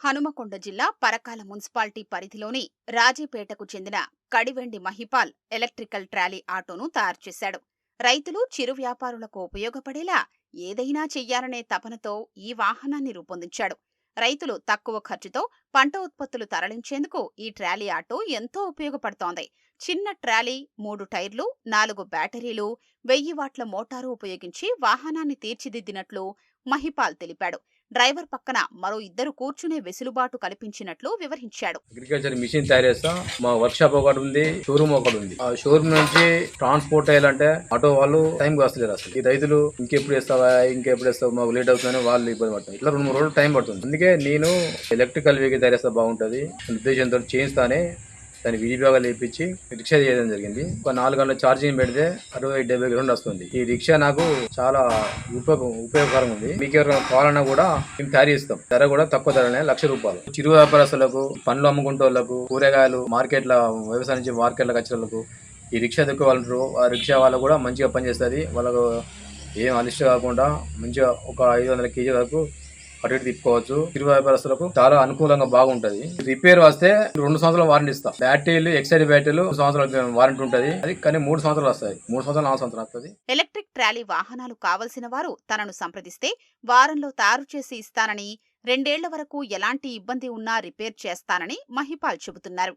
హనుమకొండ జిల్లా పరకాల మున్సిపాలిటీ పరిధిలోని రాజీపేటకు చెందిన కడివెండి మహిపాల్ ఎలక్ట్రికల్ ట్రాలీ ఆటోను తయారు చేశాడు. రైతులు చిరు వ్యాపారులకు ఉపయోగపడేలా ఏదైనా చెయ్యాలనే తపనతో ఈ వాహనాన్ని రూపొందించాడు. రైతులు తక్కువ ఖర్చుతో పంట ఉత్పత్తులు తరలించేందుకు ఈ ట్రాలీ ఆటో ఎంతో ఉపయోగపడుతోంది. చిన్న ట్రాలీ మూడు టైర్లు నాలుగు బ్యాటరీలు వెయ్యి వాట్ల మోటారు ఉపయోగించి వాహనాన్ని తీర్చిదిద్దినట్లు మహిపాల్ తెలిపాడు. డ్రైవర్ పక్కన మరో ఇద్దరు కూర్చునే వెసులుబాటు కల్పించినట్లు వివరించాడు. అగ్రికల్చర్ మిషన్ తయారు చేస్తాం. మా వర్క్ షాప్ ఒకటి ఉంది షోరూమ్ ఒకటి ఉంది. ఆ షోరూమ్ నుంచి ట్రాన్స్పోర్ట్ అయ్యాలంటే ఆటో వాళ్ళు టైం వస్తలేరు అసలు. ఈ రైతులు ఇంకెప్పుడు వేస్తావా ఇంకెప్పుడు వేస్తావు మాకు లేట్ అవుతుందని వాళ్ళు ఇబ్బంది పడుతుంది ఇట్లా రెండు మూడు రోజులు టైం పడుతుంది. అందుకే నేను ఎలక్ట్రికల్ వెహికల్ తయారు చేస్తే బాగుంటుంది ఉద్దేశంతో చేయిస్తానే దాన్ని విడిభాగాలు వేయించి రిక్షా చేయడం జరిగింది. ఒక నాలుగు గంటల ఛార్జింగ్ పెడితే అరవై డెబ్బై రెండు వస్తుంది. ఈ రిక్షా నాకు చాలా ఉపయోగ ఉపయోగకరం ఉంది. మీకు ఎవరైనా కావాలన్నా కూడా మేము తయారు చేస్తాం. ధర కూడా తక్కువ ధరనే లక్ష రూపాయలు. చిరు వ్యాపారస్తులకు పండ్లు అమ్ముకుంటే వాళ్ళకు కూరగాయలు మార్కెట్ల వ్యవసాయం నుంచి మార్కెట్లకు వచ్చిన వాళ్ళకు ఈ రిక్షా దొక్కే వాళ్ళు ఆ రిక్షా వాళ్ళు కూడా మంచిగా పనిచేస్తుంది. వాళ్ళకు ఏం అలిష్ట కాకుండా మంచిగా ఒక ఐదు వందల కేజీ వరకు అటు ఇటు తిప్పుకోవచ్చు. చిరు వ్యాపారస్తులకు చాలా అనుకూలంగా బాగుంటది. రిపేర్ వస్తే రెండు సంవత్సరాలు వారంటీ ఇస్తాం. బ్యాటరీలు ఎక్సైడ్ బ్యాటరీలు రెండు వారంటీ ఉంటుంది. అది కానీ మూడు సంవత్సరాలు వస్తాయి. మూడు సంవత్సరాలు నాలుగు సంవత్సరాలు వస్తుంది. ఎలక్ట్రిక్ ట్రాలీ వాహనాలు కావలసిన వారు తనను సంప్రదిస్తే వారంలో తయారు చేసి ఇస్తానని రెండేళ్ళ వరకు ఎలాంటి ఇబ్బంది ఉన్నా రిపేర్ చేస్తానని మహిపాల్ చెబుతున్నారు.